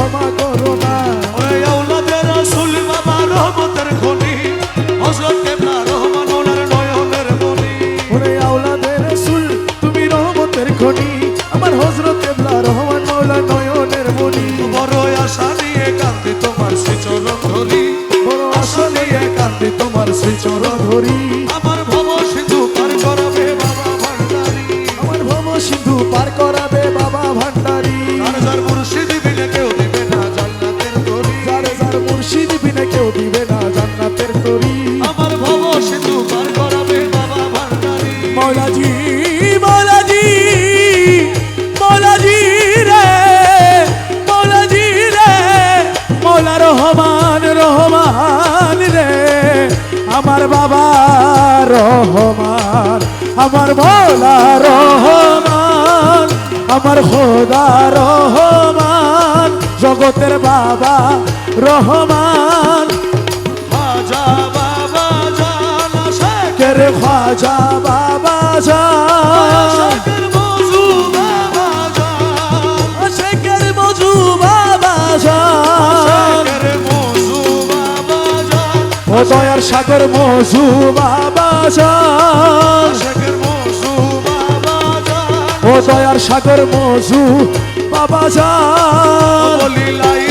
ক্ষমা করো না। ওই আওলাদের রাসূল বাবা রহমতের খনি। হযরত কেবলা রহমান ওনার নয়নের মনি ওরে আওলাদের রসুল তুমি রহমতের খনি। আমার হজরত কেবলা রহমান মৌলা নয়নের মনি বড় আশা নিয়ে কান্দি তোমার শ্রীচরণ ধরি। বড় আশা নিয়ে কান্দে তোমার শ্রীচরণ ধরি। আমার মৌলাজি মৌলাজি মৌলাজি রে মৌলাজি রে মৌলা রহমান রহমান রে আমার বাবা রহমান আমার মৌলা রহমান আমার খোদা রহমান জগতের বাবা রহমান। খাজা বাবা জানা শেখ কেরে খাজা বাবা মজু বাবা মজু বাবা মজু ও দয়ার সাগর মজু বাবা শেখের মজু বাবা জান ও দয়ার সাগর মজু বাবা বলি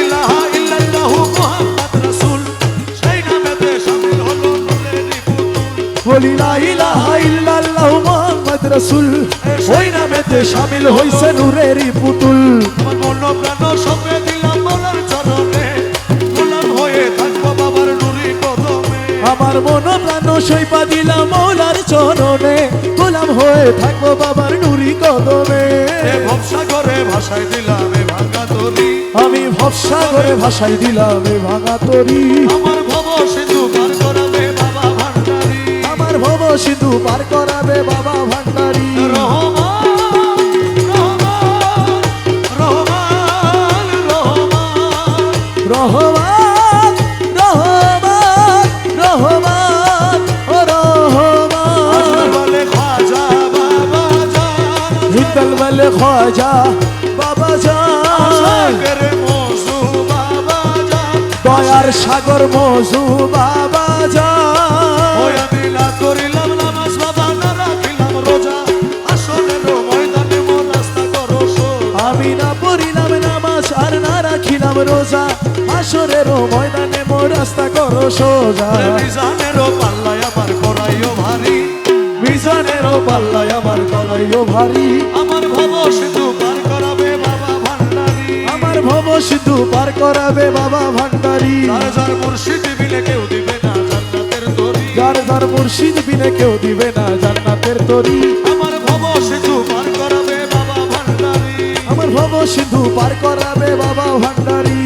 রাসূল ওই নামেতে শামিল হইছে নূরেরই পুতুল। আমার মন প্রাণ সপে দিলাম বলার চরণে। গোলাম হয়ে থাকব বাবার নুরি কদমে। আমার মন প্রাণ সইপা দিলাম মৌলার চরণে। গোলাম হয়ে থাকব বাবার নুরি কদমে। এ ভবসা করে ভাষায় দিলাম এ ভাঙা তরি। আমি ভবসা করে ভাষাই দিলাম এ ভাঙা তরি। আমার ভব সিন্ধু পার করাবে বাবা ভান্ডারি। আমার ভব সিন্ধু পার করাবে বাবা বলে খাজা বাবা জান সাগর মজু বাবা জান দয়ার সাগর মজু বাবা জান ওই আমি না করিলাম নামাজ বাবা না রাখিলাম রোজা। আসলের ময়দানে মোর রাস্তা করো সোজা। আমি না পড়িলাম নামাজ আর না রাখিলাম রোজা। আসরেরও ময়দানে মোর রাস্তা করো সোজা। মিজানেরও পাল্লায় আমার করাইও ভারী। পাল্লায় আমার গলাইও ভারী। আমার ভব সিন্ধু পার করাবে বাবা ভান্ডারি। আমার ভব সিন্ধু পার করাবে বাবা ভান্ডারি। যার মুর্শিদ বিলে কেউ দিবে না জান্নাতের তরি। যার যার মুর্শিদ বিনে কেউ দিবে না জান্নাতের তরি। আমার ভব সিন্ধু পার করাবে বাবা ভান্ডারি। আমার ভব সিন্ধু পার করাবে বাবা ভান্ডারি।